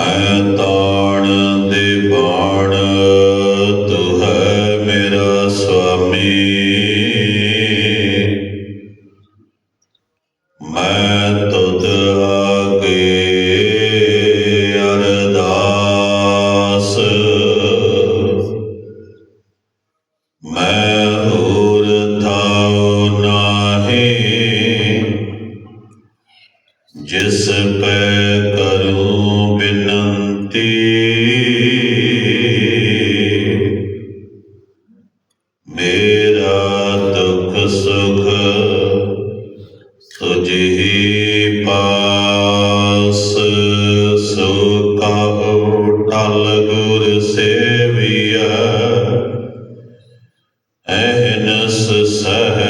ਮੈਂ ਤਾਣ ਦੇ ਬਾਣ, ਤੂੰ ਹੈ ਮੇਰਾ ਸੁਆਮੀ। ਮੈਂ ਤੁਧ ਆਗੇ ਅਰਦਾਸ। ਮੈਂ ਹੋਰ ਥਾਉ ਨਾਹੀ, ਜਿਸ ਪੈ ਕਰੂੰ ਬਿਨੰਤੀ ਮੇਰਾ ਦੁਖ ਸੁਖ ਤੁਝੀ ਪਾਸ ਸੋ ਕਹੋ ਟਲ ਗੁਰ ਸੇਵੀਆ ਐਨਸ ਸਹਜ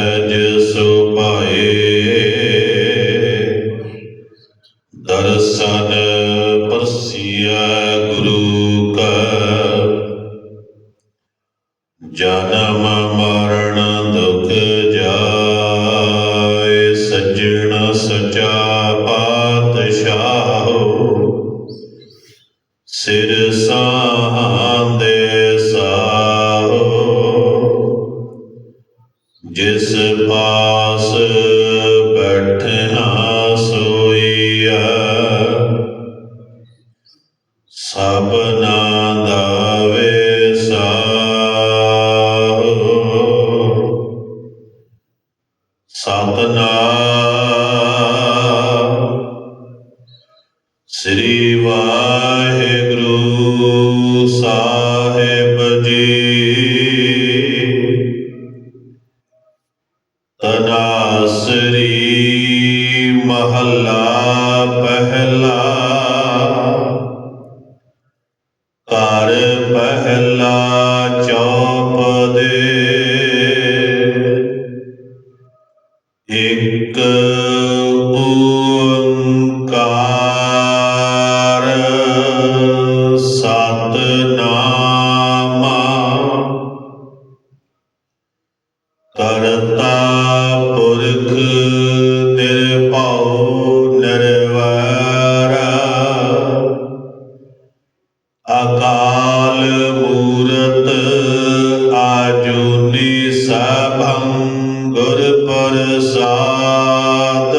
ਜਨਮ ਮਰਨ ਦੁਖ ਜਾਏ, ਸਜਣ ਸਚਾ ਪਾਤਸ਼ਾਹ ਸਿਰ ਸਾਹੰਦੇ ਸਾਹੋ ਜਿਸ ਪਾਸ ਬੈਠਣਾ ਸੋਈਆ ਸਭਨਾ ਦਾ ਵੇਸਾਹੋ ਸ੍ਰੀ ਵਾਹਿਗੁਰੂ ਸਾਹਿਬ ਜੀ। ਤਨਾਸਰੀ ਮਹੱਲਾ ਪਹਿਲਾ। ਘਰ ਪਹਿਲਾ ਚੌਪ ਦੇ। ਇੱਕ ਓੰਕਾਰ ਕਰਤਾ ਪੁਰਖ ਨਿਰਭਉ ਨਿਰਵੈਰ। ਅਕਾਲ ਮੂਰਤ ਆਜੂਨੀ ਸਭੰ ਗੁਰ ਪ੍ਰਸਾਦ।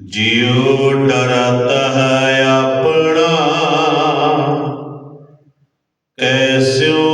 ਜਿਉ ਡਰਤ ਹੈ ਆਪਣਾ ਕੈਸਿਉ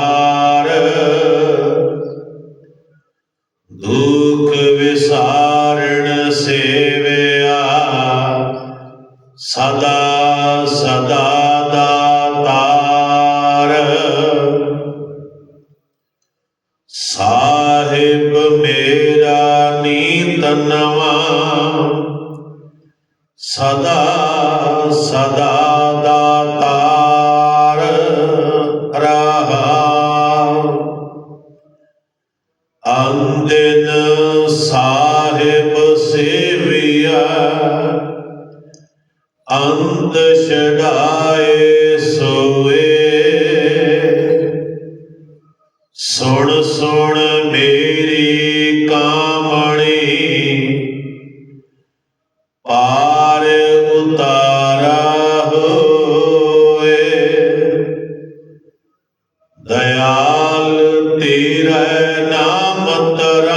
ਸਦਾ ਸਦਾ ਦਾਤਾਰ ਸਾਹਿਬ ਮੇਰਾ ਨੀਤ ਨਵਾ ਸਦਾ ਸਦਾ ਦਾਤਾਰ ਰਹਾ। ਅੰਦਿਨ ਸਾਹਿਬ ਸੇਵਿਆ ਅੰਤ ਛਡਾਏ ਸੋਏ। ਸੁਣ ਸੁਣ ਮੇਰੀ ਕਾਮਣੀ ਪਾਰ ਉਤਾਰਾ ਹੋਏ। ਦਇਆਲ ਤੇਰੇ ਨਾਮ ਤਰ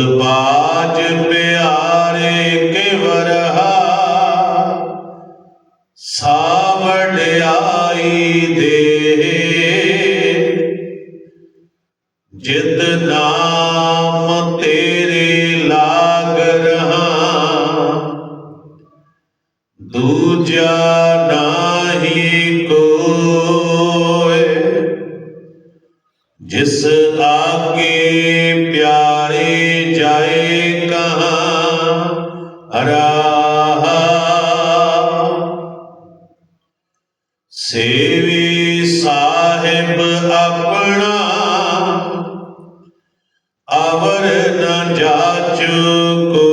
ਬਾਜ ਪਿਆਰੇ ਕੇ ਵਰਹਾ ਸਾਵੜਿਆਈ ਦੇ ਜਿਤ ਨਾਮ ਤੇਰੇ ਲਾਗ ਰਹਾ। ਦੂਜਾ ਨਾਹੀ ਕੋਏ ਜਿਸ ਆਗੇ ਪਿਆਰੇ ਜਾਏ ਕਹਾਂ? ਰਾਹਾ ਸੇਵੀ ਸਾਹਿਬ ਆਪਣਾ ਅਵਰ ਨ ਜਾਚੂ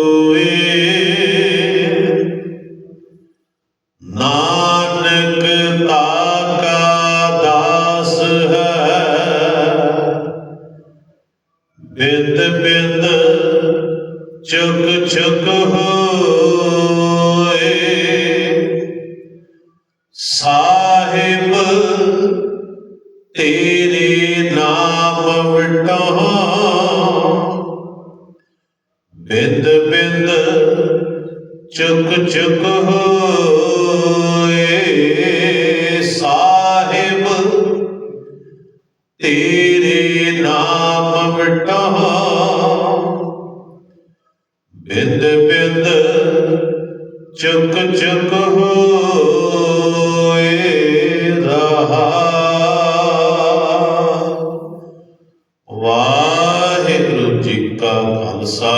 ਚੁਕ ਚੁਕ ਹੋਏ। ਸਾਹਿਬ, ਤੇਰੇ ਨਾਮ ਵਟੋ ਬਿੰਦ ਬਿੰਦ ਚੁਕ ਚੁਕ ਹੋਏ। ਸਾਹਿਬ, ਤੇਰੇ ਨਾਮ ਵਟੋ ਚੁਕ ਚੁਕ ਹੋਏ ਰਹਾ। ਵਾਹਿਗੁਰੂ ਜੀ ਕਾ ਖਾਲਸਾ।